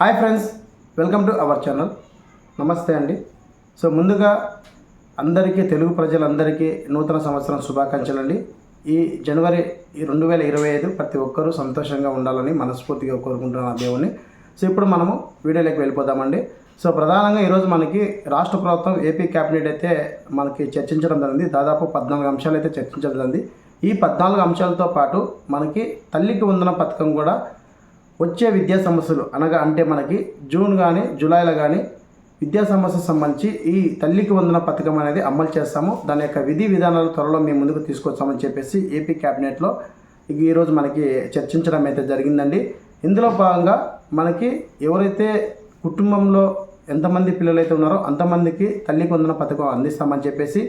Hi friends welcome to our channel. నమస్తే అండి. So ముందుగా అందరికీ తెలుగు ప్రజలందరికీ నూతన సంవత్సరం శుభాకాంక్షలు అండి. ఈ జనవరి రెండు వేల ఇరవై ఐదు ప్రతి ఒక్కరూ సంతోషంగా ఉండాలని మనస్ఫూర్తిగా కోరుకుంటున్నాను ఆ దేవుని సో ఇప్పుడు మనము వీడియోలోకి వెళ్ళిపోదామండి. సో ప్రధానంగా ఈరోజు మనకి రాష్ట్ర ప్రభుత్వం ఏపీ క్యాబినెట్ అయితే మనకి చర్చించడం జరిగింది. దాదాపు పద్నాలుగు అంశాలు అయితే చర్చించడం జరిగింది. ఈ పద్నాలుగు అంశాలతో పాటు మనకి తల్లికి వందన పథకం కూడా వచ్చే విద్యా సమస్యలు అనగా అంటే మనకి జూన్ కానీ జూలైలో కానీ విద్యా సమస్య సంబంధించి ఈ తల్లికి వందన పథకం అనేది అమలు చేస్తాము. దాని యొక్క విధి విధానాలు త్వరలో మేము ముందుకు తీసుకొస్తామని చెప్పేసి ఏపీ క్యాబినెట్లో ఈరోజు మనకి చర్చించడం అయితే జరిగిందండి. ఇందులో భాగంగా మనకి ఎవరైతే కుటుంబంలో ఎంతమంది పిల్లలు అయితే ఉన్నారో అంతమందికి తల్లికి వందన పథకం అందిస్తామని చెప్పేసి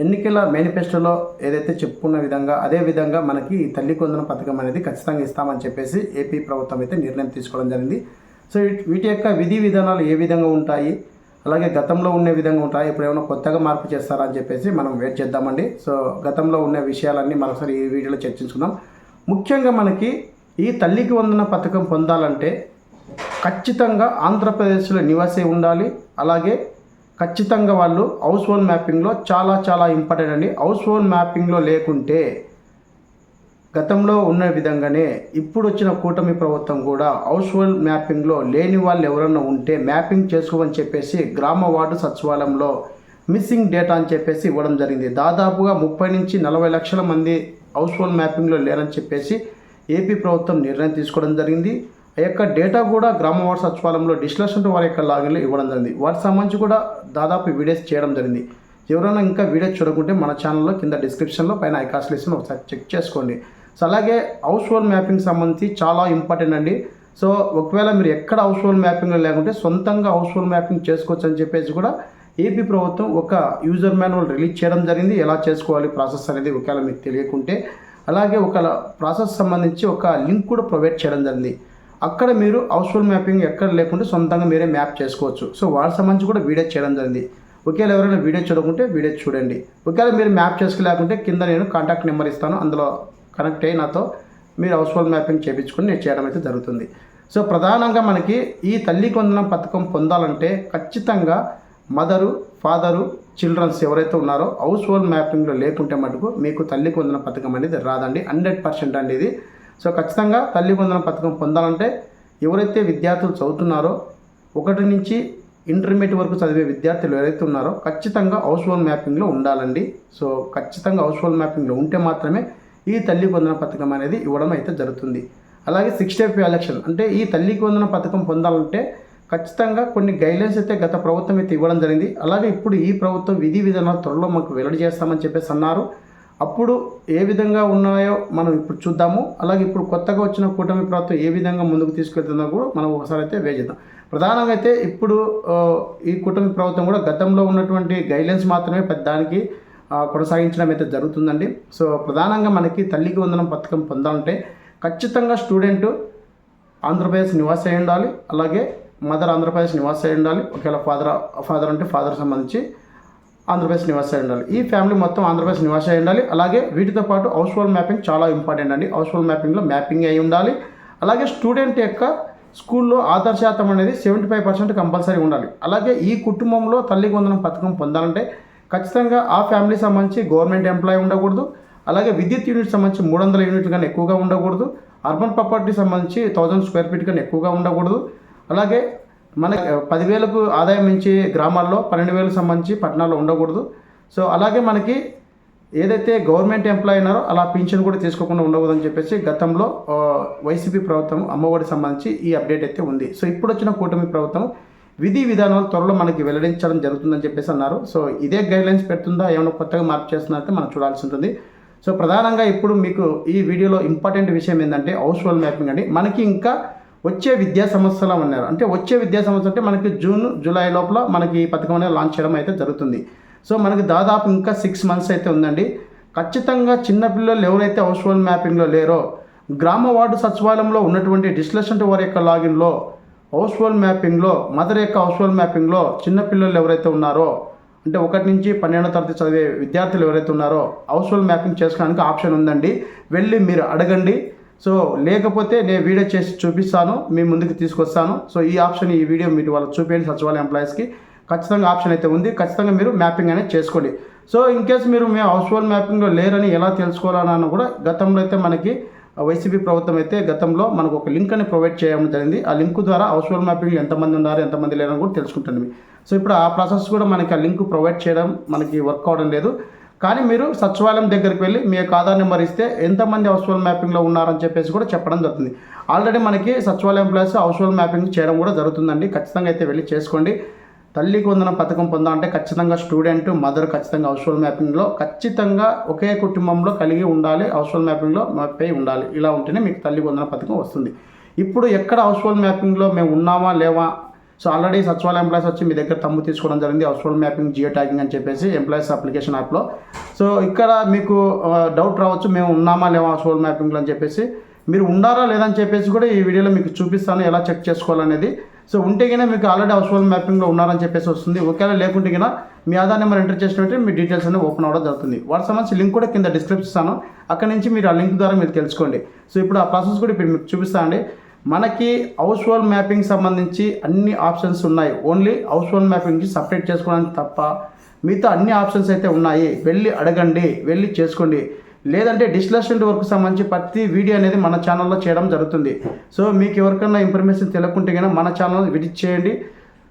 ఎన్నికల మేనిఫెస్టోలో ఏదైతే చెప్పుకున్న విధంగా అదే విధంగా మనకి ఈ తల్లి కొందన పథకం అనేది ఖచ్చితంగా ఇస్తామని చెప్పేసి ఏపీ ప్రభుత్వం అయితే నిర్ణయం తీసుకోవడం జరిగింది. సో వీటి- యొక్క విధి విధానాలు ఏ విధంగా ఉంటాయి? అలాగే గతంలో ఉండే విధంగా ఉంటాయి? ఇప్పుడు ఏమైనా కొత్తగా మార్పు చేస్తారా అని చెప్పేసి మనం వెయిట్ చేద్దామండి. సో గతంలో ఉన్న విషయాలన్నీ మరొకసారి ఈ వీడియోలో చర్చించుకుందాం. ముఖ్యంగా మనకి ఈ తల్లికి వందన పథకం పొందాలంటే ఖచ్చితంగా ఆంధ్రప్రదేశ్లో నివాసే ఉండాలి. అలాగే ఖచ్చితంగా వాళ్ళు హౌస్ హోల్డ్ మ్యాపింగ్లో చాలా చాలా ఇంపార్టెంట్ అండి. హౌస్ హోల్డ్ మ్యాపింగ్లో లేకుంటే గతంలో ఉన్న విధంగానే ఇప్పుడు వచ్చిన కూటమి ప్రభుత్వం కూడా హౌస్ హోల్డ్ మ్యాపింగ్లో లేని వాళ్ళు ఎవరన్నా ఉంటే మ్యాపింగ్ చేసుకోమని చెప్పేసి గ్రామ వార్డు సచివాలయంలో మిస్సింగ్ డేటా అని చెప్పేసి ఇవ్వడం జరిగింది. దాదాపుగా ముప్పై నుంచి నలభై లక్షల మంది హౌస్ హోల్డ్ మ్యాపింగ్లో లేరని చెప్పేసి ఏపీ ప్రభుత్వం నిర్ణయం తీసుకోవడం జరిగింది. ఆ యొక్క డేటా కూడా గ్రామ వార్డు సచివాలయంలో డిస్కషన్ వారి యొక్క లాగిన్లో ఇవ్వడం జరిగింది. వాటి సంబంధించి కూడా దాదాపు వీడియోస్ చేయడం జరిగింది. ఎవరైనా ఇంకా వీడియోస్ చూడకుంటే మన ఛానల్లో కింద డిస్క్రిప్షన్లో పైన ఐకాస్ లిస్ట్ని ఒకసారి చెక్ చేసుకోండి. సో అలాగే హౌస్ హోల్డ్ మ్యాపింగ్ సంబంధించి చాలా ఇంపార్టెంట్ అండి. సో ఒకవేళ మీరు ఎక్కడ హౌస్ హోల్డ్ మ్యాపింగ్ లేకుంటే సొంతంగా హౌస్ హోల్డ్ మ్యాపింగ్ చేసుకోవచ్చు అని చెప్పేసి కూడా ఏపీ ప్రభుత్వం ఒక యూజర్ మాన్యువల్ రిలీజ్ చేయడం జరిగింది. ఎలా చేసుకోవాలి ప్రాసెస్ అనేది ఒకవేళ మీకు తెలియకుంటే. అలాగే ఒక ప్రాసెస్ సంబంధించి ఒక లింక్ కూడా ప్రొవైడ్ చేయడం జరిగింది. అక్కడ మీరు హౌస్ మ్యాపింగ్ ఎక్కడ లేకుంటే సొంతంగా మీరే మ్యాప్ చేసుకోవచ్చు. సో వాటి సంబంధించి కూడా వీడియో చేయడం జరిగింది. ఒకవేళ ఎవరైనా వీడియో చూడకుంటే వీడియో చూడండి. ఒకవేళ మీరు మ్యాప్ చేసుకోలేకుంటే కింద నేను కాంటాక్ట్ నెంబర్ ఇస్తాను. అందులో కనెక్ట్ అయ్యి నాతో మీరు హౌస్ మ్యాపింగ్ చేయించుకొని నేను చేయడం అయితే జరుగుతుంది. సో ప్రధానంగా మనకి ఈ తల్లి కొందనం పథకం పొందాలంటే ఖచ్చితంగా మదరు ఫాదరు చిల్డ్రన్స్ ఎవరైతే ఉన్నారో హౌస్ హోల్డ్ మ్యాపింగ్లో లేకుంటే మటుకు మీకు తల్లి కొందన పథకం అనేది రాదండి. హండ్రెడ్ పర్సెంట్ అండి ఇది. సో ఖచ్చితంగా తల్లి కొందన పథకం పొందాలంటే ఎవరైతే విద్యార్థులు చదువుతున్నారో ఒకటి నుంచి ఇంటర్మీడియట్ వరకు చదివే విద్యార్థులు ఎవరైతే ఉన్నారో ఖచ్చితంగా హౌస్ హోల్ మ్యాపింగ్లో ఉండాలండి. సో ఖచ్చితంగా హౌస్ హోల్ మ్యాపింగ్లో ఉంటే మాత్రమే ఈ తల్లి వందన పథకం అనేది ఇవ్వడం అయితే జరుగుతుంది. అలాగే సిక్స్ స్టెప్ ఎలక్షన్ అంటే ఈ తల్లికి వందన పథకం పొందాలంటే ఖచ్చితంగా కొన్ని గైడ్లైన్స్ అయితే గత ప్రభుత్వం అయితే ఇవ్వడం జరిగింది. అలాగే ఇప్పుడు ఈ ప్రభుత్వం విధి విధానాలు త్వరలో మాకు వెల్లడి చేస్తామని చెప్పేసి అన్నారు. అప్పుడు ఏ విధంగా ఉన్నాయో మనం ఇప్పుడు చూద్దాము. అలాగే ఇప్పుడు కొత్తగా వచ్చిన కూటమి ప్రభుత్వం ఏ విధంగా ముందుకు తీసుకెళ్తుందో కూడా మనం ఒకసారి అయితే వేచిద్దాం ప్రధానంగా అయితే ఇప్పుడు ఈ కూటమి ప్రభుత్వం కూడా గతంలో ఉన్నటువంటి గైడ్లైన్స్ మాత్రమే పెద్ద దానికి కొనసాగించడం అయితే జరుగుతుందండి. సో ప్రధానంగా మనకి తల్లికి వందనం పథకం పొందాలంటే ఖచ్చితంగా స్టూడెంట్ ఆంధ్రప్రదేశ్ నివాసి అయి ఉండాలి అలాగే మదర్ ఆంధ్రప్రదేశ్ నివాసి అయి ఉండాలి ఒకవేళ ఫాదర్ ఫాదర్ అంటే ఫాదర్ సంబంధించి ఆంధ్రప్రదేశ్ నివాస ఉండాలి. ఈ ఫ్యామిలీ మొత్తం ఆంధ్రప్రదేశ్ నివాస ఉండాలి. అలాగే వీటితో పాటు హౌస్ హోల్డ్ మ్యాపింగ్ చాలా ఇంపార్టెంట్ అండి. హౌస్ హోల్డ్ మ్యాపింగ్లో మ్యాపింగ్ అయి ఉండాలి. అలాగే స్టూడెంట్ యొక్క స్కూల్లో ఆధార్ శాతం అనేది సెవెంటీ ఫైవ్ పర్సెంట్ కంపల్సరీ ఉండాలి. అలాగే ఈ కుటుంబంలో తల్లి వందనం పథకం పొందాలంటే ఖచ్చితంగా ఆ ఫ్యామిలీ సంబంధించి గవర్నమెంట్ ఎంప్లాయీ ఉండకూడదు. అలాగే విద్యుత్ యూనిట్ సంబంధించి మూడు వందల యూనిట్లు కానీ ఎక్కువగా ఉండకూడదు. అర్బన్ ప్రాపర్టీ సంబంధించి థౌజండ్ స్క్వేర్ ఫీట్ కానీ ఎక్కువగా ఉండకూడదు. అలాగే మన పదివేలకు ఆదాయం నుంచి గ్రామాల్లో పన్నెండు వేలకు సంబంధించి పట్టణాల్లో ఉండకూడదు. సో అలాగే మనకి ఏదైతే గవర్నమెంట్ ఎంప్లాయ్ ఉన్నారో అలా పింఛన్ కూడా తీసుకోకుండా ఉండకూడదని చెప్పేసి గతంలో వైసీపీ ప్రభుత్వం అమ్మఒడి సంబంధించి ఈ అప్డేట్ అయితే ఉంది. సో ఇప్పుడు వచ్చిన కూటమి ప్రభుత్వం విధి విధానాలు త్వరలో మనకి వెల్లడించడం జరుగుతుందని చెప్పేసి అన్నారు. సో ఇదే గైడ్లైన్స్ పెడుతుందా ఏమైనా కొత్తగా మార్పు చేస్తున్నారంటే మనం చూడాల్సి ఉంటుంది. సో ప్రధానంగా ఇప్పుడు మీకు ఈ వీడియోలో ఇంపార్టెంట్ విషయం ఏంటంటే హౌస్ హోల్డ్ మ్యాపింగ్ అండి. మనకి ఇంకా వచ్చే విద్యా సంవత్సరం అన్నారు. అంటే వచ్చే విద్యా సంవత్సరం అంటే మనకి జూన్ జూలై లోపల మనకి ఈ పథకం అనేది లాంచ్ చేయడం అయితే జరుగుతుంది. సో మనకి దాదాపు ఇంకా సిక్స్ మంత్స్ అయితే ఉందండి. ఖచ్చితంగా చిన్నపిల్లలు ఎవరైతే హౌస్ హోల్డ్ మ్యాపింగ్లో లేరో గ్రామ వార్డు సచివాలయంలో ఉన్నటువంటి డిస్లెషన్ వారి యొక్క లాగిన్లో హౌస్ హోల్డ్ మ్యాపింగ్లో మదర్ యొక్క హౌస్ హోల్డ్ మ్యాపింగ్లో చిన్నపిల్లలు ఎవరైతే ఉన్నారో అంటే ఒకటి నుంచి పన్నెండో తరగతి చదివే విద్యార్థులు ఎవరైతే ఉన్నారో హౌస్ హోల్డ్ మ్యాపింగ్ చేసుకోవడానికి ఆప్షన్ ఉందండి. వెళ్ళి మీరు అడగండి. సో లేకపోతే నేను వీడియో చేసి చూపిస్తాను మీ ముందుకు తీసుకొస్తాను. సో ఈ ఆప్షన్ ఈ వీడియో మీరు వాళ్ళకి చూపించండి సచివాలయ ఎంప్లాయీస్కి ఖచ్చితంగా ఆప్షన్ అయితే ఉంది. ఖచ్చితంగా మీరు మ్యాపింగ్ అనేది చేసుకోండి. సో ఇన్ కేస్ మీరు మేము హౌస్ హోల్డ్ మ్యాపింగ్లో లేరని ఎలా తెలుసుకోవాలన్నా కూడా గతంలో అయితే మనకి వైసీపీ ప్రభుత్వం అయితే గతంలో మనకు ఒక లింక్ అని ప్రొవైడ్ చేయడం జరిగింది. ఆ లింక్ ద్వారా హౌస్ హోల్డ్ మ్యాపింగ్ ఎంతమంది ఉన్నారు ఎంతమంది లేరని కూడా తెలుసుకుంటుంది. సో ఇప్పుడు ఆ ప్రాసెస్ కూడా మనకి ఆ లింక్ ప్రొవైడ్ చేయడం మనకి వర్క్ అవడం లేదు. కానీ మీరు సచివాలయం దగ్గరికి వెళ్ళి మీ యొక్క ఆధార్ నెంబర్ ఇస్తే ఎంతమంది హౌస్ మ్యాపింగ్లో ఉన్నారని చెప్పేసి కూడా చెప్పడం జరుగుతుంది. ఆల్రెడీ మనకి సచివాలయం ప్లస్ హౌస్ మ్యాపింగ్ చేయడం కూడా జరుగుతుందండి. ఖచ్చితంగా అయితే వెళ్ళి చేసుకోండి. తల్లికి వందన పథకం పొందాలంటే ఖచ్చితంగా స్టూడెంట్ మదర్ ఖచ్చితంగా హౌస్ మ్యాపింగ్లో ఖచ్చితంగా ఒకే కుటుంబంలో కలిగి ఉండాలి హౌస్ మ్యాపింగ్లో పై ఉండాలి. ఇలా ఉంటేనే మీకు తల్లికి వందన పథకం వస్తుంది. ఇప్పుడు ఎక్కడ హౌస్ మ్యాపింగ్లో మేము ఉన్నామా లేవా సో ఆల్రెడీ సచివాలయ ఎంప్లాయీస్ వచ్చి మీ దగ్గర తమ్ము తీసుకోవడం జరిగింది. హౌస్ఫుల్ మ్యాపింగ్ జియో ట్యాగింగ్ అని చెప్పేసి ఎంప్లాయీస్ అప్లికేషన్ యాప్లో సో ఇక్కడ మీకు డౌట్ రావచ్చు మేము ఉన్నామా లేవా హౌస్ఫుల్ హోల్డ్ మ్యాపింగ్లో అని చెప్పేసి. మీరు ఉన్నారా లేదని చెప్పేసి కూడా ఈ వీడియోలో మీకు చూపిస్తాను ఎలా చెక్ చేసుకోవాలనేది. సో ఉంటే కన్నా మీకు ఆల్రెడీ హౌస్ హోల్డ్ మ్యాపింగ్లో ఉన్నారని చెప్పేసి వస్తుంది. ఒకవేళ లేకుంటే కన్నా మీ ఆధార్ నెంబర్ ఎంటర్ చేసినట్టు మీ డీటెయిల్స్ అనేవి ఓపెన్ అవ్వడం జరుగుతుంది. వాటి సంబంధించి లింక్ కూడా కింద డిస్క్రిప్షన్ ఇస్తాను. అక్కడ నుంచి మీరు ఆ లింక్ ద్వారా మీరు తెలుసుకోండి. సో ఇప్పుడు ఆ ప్రాసెస్ కూడా ఇప్పుడు మీకు చూపిస్తానండి. మనకి హౌస్ హోల్డ్ మ్యాపింగ్ సంబంధించి అన్ని ఆప్షన్స్ ఉన్నాయి. ఓన్లీ హౌస్ హోల్డ్ మ్యాపింగ్కి సపరేట్ చేసుకోవడానికి తప్ప మిగతా అన్ని ఆప్షన్స్ అయితే ఉన్నాయి. వెళ్ళి అడగండి వెళ్ళి చేసుకోండి. లేదంటే డిస్లెసెంట్ వర్క్ సంబంధించి ప్రతి వీడియో అనేది మన ఛానల్లో చేయడం జరుగుతుంది. సో మీకు ఎవరికన్నా ఇన్ఫర్మేషన్ తెలియకుంటే కానీ మన ఛానల్ విజిట్ చేయండి.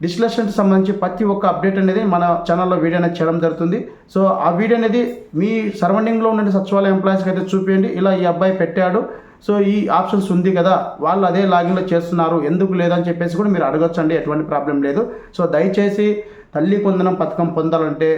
డిస్లెసెంట్ సంబంధించి ప్రతి ఒక్క అప్డేట్ అనేది మన ఛానల్లో వీడియో అనేది చేయడం జరుగుతుంది. సో ఆ వీడియో అనేది మీ సరౌండింగ్లో ఉన్న సచివాలయ ఎంప్లాయీస్కి అయితే చూపించండి ఇలా ఈ అబ్బాయి పెట్టాడు. సో ఈ ఆప్షన్స్ ఉంది కదా వాళ్ళు అదే లాగిన్లో చేస్తున్నారు ఎందుకు లేదని చెప్పేసి కూడా మీరు అడగొచ్చండి ఎటువంటి ప్రాబ్లం లేదు. సో దయచేసి తల్లి కొందనం పథకం పొందాలంటే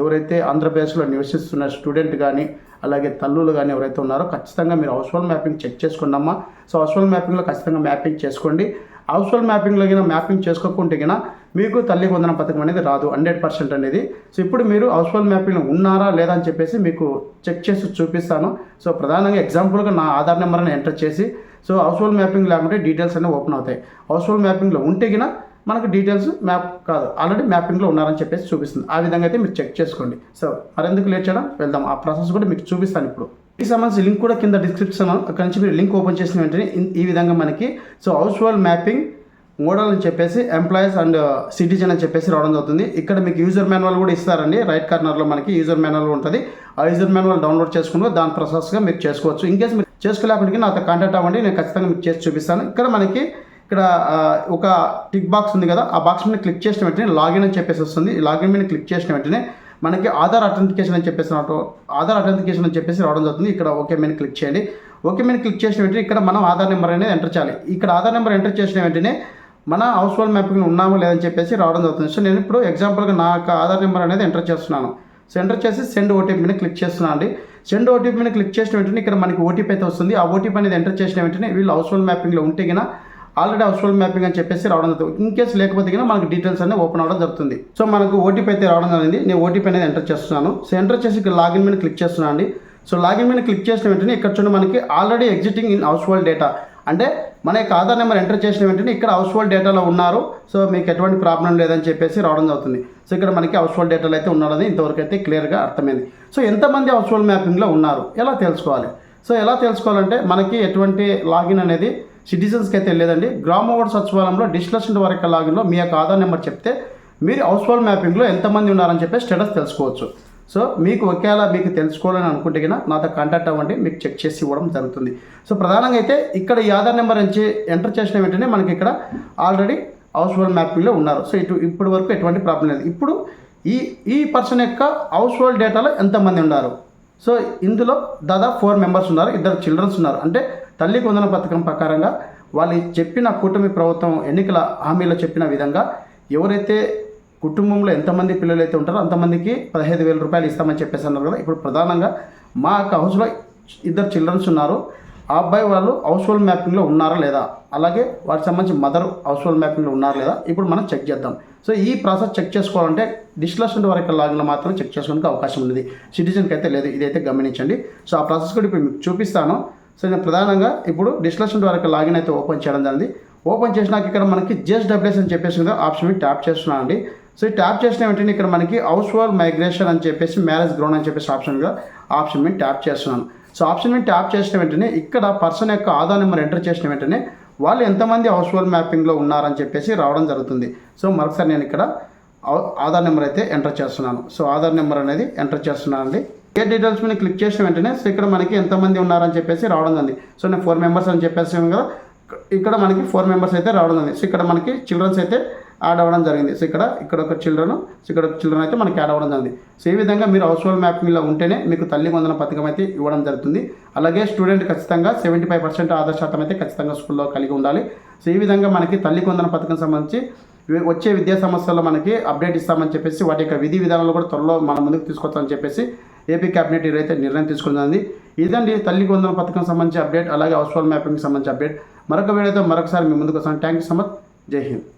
ఎవరైతే ఆంధ్రప్రదేశ్లో నివసిస్తున్న స్టూడెంట్ కానీ అలాగే తల్లులు కానీ ఎవరైతే ఉన్నారో ఖచ్చితంగా మీరు హౌస్ హోల్డ్ మ్యాపింగ్ చెక్ చేసుకోండి అమ్మా. సో హౌస్ హోల్డ్ మ్యాపింగ్లో ఖచ్చితంగా మ్యాపింగ్ చేసుకోండి. హౌస్ హోల్డ్ మ్యాపింగ్లో కింద మ్యాపింగ్ చేసుకోకుంటే కింద మీకు తల్లి వందన పథకం అనేది రాదు హండ్రెడ్ పర్సెంట్ అనేది. సో ఇప్పుడు మీరు హౌస్ హోల్డ్ మ్యాపింగ్లో ఉన్నారా లేదా అని చెప్పేసి మీకు చెక్ చేసి చూపిస్తాను. సో ప్రధానంగా ఎగ్జాంపుల్గా నా ఆధార్ నెంబర్ని ఎంటర్ చేసి సో హౌస్ హోల్డ్ మ్యాపింగ్ లేకుంటే డీటెయిల్స్ అనేవి ఓపెన్ అవుతాయి. హౌస్ హోల్డ్ మ్యాపింగ్లో ఉంటే కినా మనకు డీటెయిల్స్ మ్యాప్ కాదు. ఆల్రెడీ మ్యాపింగ్లో ఉన్నారని చెప్పేసి చూపిస్తుంది. ఆ విధంగా అయితే మీరు చెక్ చేసుకోండి. సో మరెందుకు లేట్ చేయడం? వెళ్దాం. ఆ ప్రాసెస్ కూడా మీకు చూపిస్తాను ఇప్పుడు. ఈ సంబంధించి లింక్ కూడా కింద డిస్క్రిప్షన్ అక్కడ నుంచి మీరు లింక్ ఓపెన్ చేసిన వెంటనే ఈ విధంగా మనకి so household mapping model అని చెప్పేసి ఎంప్లాయీస్ అండ్ సిటిజన్ అని చెప్పేసి రావడం జరుగుతుంది. ఇక్కడ మీకు యూజర్ మాన్యువల్ కూడా ఇస్తారండి. రైట్ కార్నర్లో మనకి యూజర్ మాన్యువల్ ఉంటుంది. ఆ యూజర్ మాన్యువల్ డౌన్లోడ్ చేసుకుని దాని ప్రాసెస్గా మీరు చేసుకోవచ్చు. ఇన్ కేసు మీరు చేసుకోలేకపోతే నాతో కాంటాక్ట్ అవ్వండి. నేను ఖచ్చితంగా మీకు చేసి చూపిస్తాను. ఇక్కడ మనకి ఇక్కడ ఒక టిక్ బాక్స్ ఉంది కదా. ఆ బాక్స్ మీద క్లిక్ చేసిన వెంటనే లాగిన్ అని చెప్పేసి వస్తుంది. ఈ లాగిన్ మీద క్లిక్ చేసిన వెంటనే మనకి ఆధార్ అథెంటికేషన్ అని చెప్పేసి రావడం ఆధార్ అథెంటికేషన్ అని చెప్పేసి రావడం జరుగుతుంది. ఇక్కడ ఓకే మీద క్లిక్ చేయండి. ఓకే మీద క్లిక్ చేసిన వెంటనే ఇక్కడ మనం ఆధార్ నెంబర్ అనేది ఎంటర్ చేయాలి. ఇక్కడ ఆధార్ నెంబర్ ఎంటర్ చేసిన వెంటనే మన హౌస్ హోల్డ్ మ్యాపింగ్ ఉన్నామో లేదని చెప్పేసి రావడం జరుగుతుంది. సో నేను ఇప్పుడు ఎగ్జాంపుల్గా నా యొక్క ఆధార్ నెంబర్ అనేది ఎంటర్ చేస్తున్నాను. సో ఎంటర్ చేసి సెండ్ ఓటీపీ మీద క్లిక్ చేస్తున్నాను అండి. సెండ్ ఓటీపీ మీద క్లిక్ చేసిన వెంటనే ఇక్కడ మనకి ఓటీపీ అయితే వస్తుంది. ఆ ఓటీపీ అనేది ఎంటర్ చేసిన వెంటనే వీళ్ళు హౌస్ హోల్డ్ మ్యాపింగ్లో ఉంటే గిన ఆల్రెడీ హౌస్ హోల్డ్ మ్యాపింగ్ అని చెప్పేసి రావడం జరుగుతుంది. ఇన్ కేసు లేకపోతే కనుక మనకు డీటెయిల్స్ అనేవి ఓపెన్ అవ్వడం జరుగుతుంది. సో మనకు ఓటీపీ అయితే రావడం జరిగింది. నేను ఓటీపీ అనేది ఎంటర్ చేస్తున్నాను. సో ఎంటర్ చేసి ఇక్కడ లాగిన్ మీద క్లిక్ చేస్తున్నాను అండి. సో లాగిన్ మీద క్లిక్ చేసిన వెంటనే ఇక్కడ చూడండి మనకి already existing in household data. అంటే మన యొక్క ఆధార్ నెంబర్ ఎంటర్ చేసిన వెంటనే ఇక్కడ హౌస్ హోల్డ్ డేటాలో ఉన్నారు. సో మీకు ఎటువంటి ప్రాబ్లం లేదని చెప్పేసి రావడం జరుగుతుంది. సో ఇక్కడ మనకి హౌస్ హోల్డ్ డేటాలో అయితే ఉన్నారని ఇంతవరకు అయితే క్లియర్గా అర్థమైంది. సో ఎంతమంది హౌస్ హోల్డ్ మ్యాపింగ్లో ఉన్నారు? ఎలా తెలుసుకోవాలి? సో ఎలా తెలుసుకోవాలంటే మనకి ఎటువంటి లాగిన్ అనేది సిటిజన్స్కి అయితే లేదండి. గ్రామ వార్డు సచివాలయంలో డిస్లషన్ వరకు లాగిన్లో మీ యొక్క ఆధార్ నెంబర్ చెప్తే మీరు హౌస్ హోల్డ్ మ్యాపింగ్లో ఎంతమంది ఉన్నారని చెప్పి స్టేటస్ తెలుసుకోవచ్చు. సో మీకు ఒకవేళ మీకు తెలుసుకోవాలని అనుకుంటే కన్నా నాతో కాంటాక్ట్ అవ్వండి మీకు చెక్ చేసి ఇవ్వడం జరుగుతుంది. సో ప్రధానంగా అయితే ఇక్కడ ఈ ఆధార్ నెంబర్ నుంచి ఎంటర్ చేసిన వెంటనే మనకి ఇక్కడ ఆల్రెడీ హౌస్ హోల్డ్ మ్యాపింగ్లో ఉన్నారు. సో ఇటు ఇప్పటి వరకు ఎటువంటి ప్రాబ్లం లేదు. ఇప్పుడు ఈ ఈ పర్సన్ యొక్క హౌస్ హోల్డ్ డేటాలో ఎంతమంది ఉన్నారు? సో ఇందులో దాదాపు ఫోర్ మెంబర్స్ ఉన్నారు. ఇద్దరు చిల్డ్రన్స్ ఉన్నారు. అంటే తల్లి కొందన పథకం ప్రకారంగా వాళ్ళు చెప్పిన కూటమి ప్రభుత్వం ఎన్నికల హామీలో చెప్పిన విధంగా ఎవరైతే కుటుంబంలో ఎంతమంది పిల్లలు అయితే ఉంటారో అంతమందికి పదహైదు వేల రూపాయలు ఇస్తామని చెప్పేసి అన్నారు కదా. ఇప్పుడు ప్రధానంగా మా యొక్క హౌస్లో ఇద్దరు చిల్డ్రన్స్ ఉన్నారు. ఆ అబ్బాయి వాళ్ళు హౌస్ హోల్డ్ మ్యాపింగ్లో ఉన్నారా లేదా? అలాగే వాటికి సంబంధించి మదర్ హౌస్ హోల్డ్ మ్యాపింగ్లో ఉన్నారా లేదా? ఇప్పుడు మనం చెక్ చేద్దాం. సో ఈ ప్రాసెస్ చెక్ చేసుకోవాలంటే డిస్లెషన్ వరకు లాగిన మాత్రం చెక్ చేసుకోవడానికి అవకాశం ఉంది సిటిజన్కి అయితే లేదు. ఇదైతే గమనించండి. సో ఆ ప్రాసెస్ కూడా ఇప్పుడు మీకు చూపిస్తాను. సో నేను ప్రధానంగా ఇప్పుడు డిస్లెషన్ ద్వారా లాగిన్ అయితే ఓపెన్ చేయడం జరిగింది. ఓపెన్ చేసినాక ఇక్కడ మనకి జస్ట్ డబ్ల్యూఎస్ అని చెప్పేసి కదా ఆప్షన్ మీద ట్యాప్ చేస్తున్నాను అండి. సో ఈ ట్యాప్ చేసిన వెంటనే ఇక్కడ మనకి హౌస్ హోల్డ్ మైగ్రేషన్ అని చెప్పేసి మ్యారేజ్ గ్రౌండ్ అని చెప్పేసి ఆప్షన్ ఆప్షన్ మీద ట్యాప్ చేస్తున్నాను. సో ఆప్షన్ మీద ట్యాప్ చేసిన వెంటనే ఇక్కడ పర్సన్ యొక్క ఆధార్ నెంబర్ ఎంటర్ చేసిన వెంటనే వాళ్ళు ఎంతమంది హౌస్ హోల్డ్ మ్యాపింగ్లో ఉన్నారని చెప్పేసి రావడం జరుగుతుంది. సో మరొకసారి నేను ఇక్కడ ఆధార్ నెంబర్ అయితే ఎంటర్ చేస్తున్నాను. సో ఆధార్ నెంబర్ అనేది ఎంటర్ చేస్తున్నాను అండి ఏ డీటెయిల్స్ మీద క్లిక్ చేసిన వెంటనే సో ఇక్కడ మనకి ఎంతమంది ఉన్నారని చెప్పేసి రావడం ఉంది. సో నేను ఫోర్ మెంబర్స్ అని చెప్పేసాను కదా. ఇక్కడ మనకి ఫోర్ మెంబర్స్ అయితే రావడం ఉంది. సో ఇక్కడ మనకి చిల్డ్రన్స్ అయితే యాడ్ అవ్వడం జరిగింది. సో ఇక్కడ ఇక్కడ ఒక చిల్డ్రన్ సో ఇక్కడ ఒక చిల్డ్రన్ అయితే మనకి యాడ్ అవ్వడం జరిగింది. సో ఈ విధంగా మీరు హౌస్ హోల్డ్ మ్యాపింగ్లో ఉంటేనే మీకు తల్లి వందన పథకం అయితే ఇవ్వడం జరుగుతుంది. అలాగే స్టూడెంట్ ఖచ్చితంగా సెవెంటీ ఫైవ్ పర్సెంట్ ఆధార్ శాతం అయితే ఖచ్చితంగా స్కూల్లో కలిగి ఉండాలి. సో ఈ విధంగా మనకి తల్లి వందన పథకం సంబంధించి వచ్చే విద్యా సంస్థల్లో మనకి అప్డేట్ ఇస్తామని చెప్పేసి వాటి యొక్క విధి విధానాలు కూడా త్వరలో మన ముందుకు తీసుకొస్తామని చెప్పేసి ఏపీ క్యాబినెట్ ఈరైతే నిర్ణయం తీసుకుంది ఇదండి తల్లి వందన పథకం సంబంధించి అప్డేట్ అలాగే హౌస్ఫుల్ మ్యాపింగ్కి సంబంధించి అప్డేట్. మరొక వీడియోతో మరొకసారి మీ ముందుకు వస్తాను. Thank you so much. Jai Hind.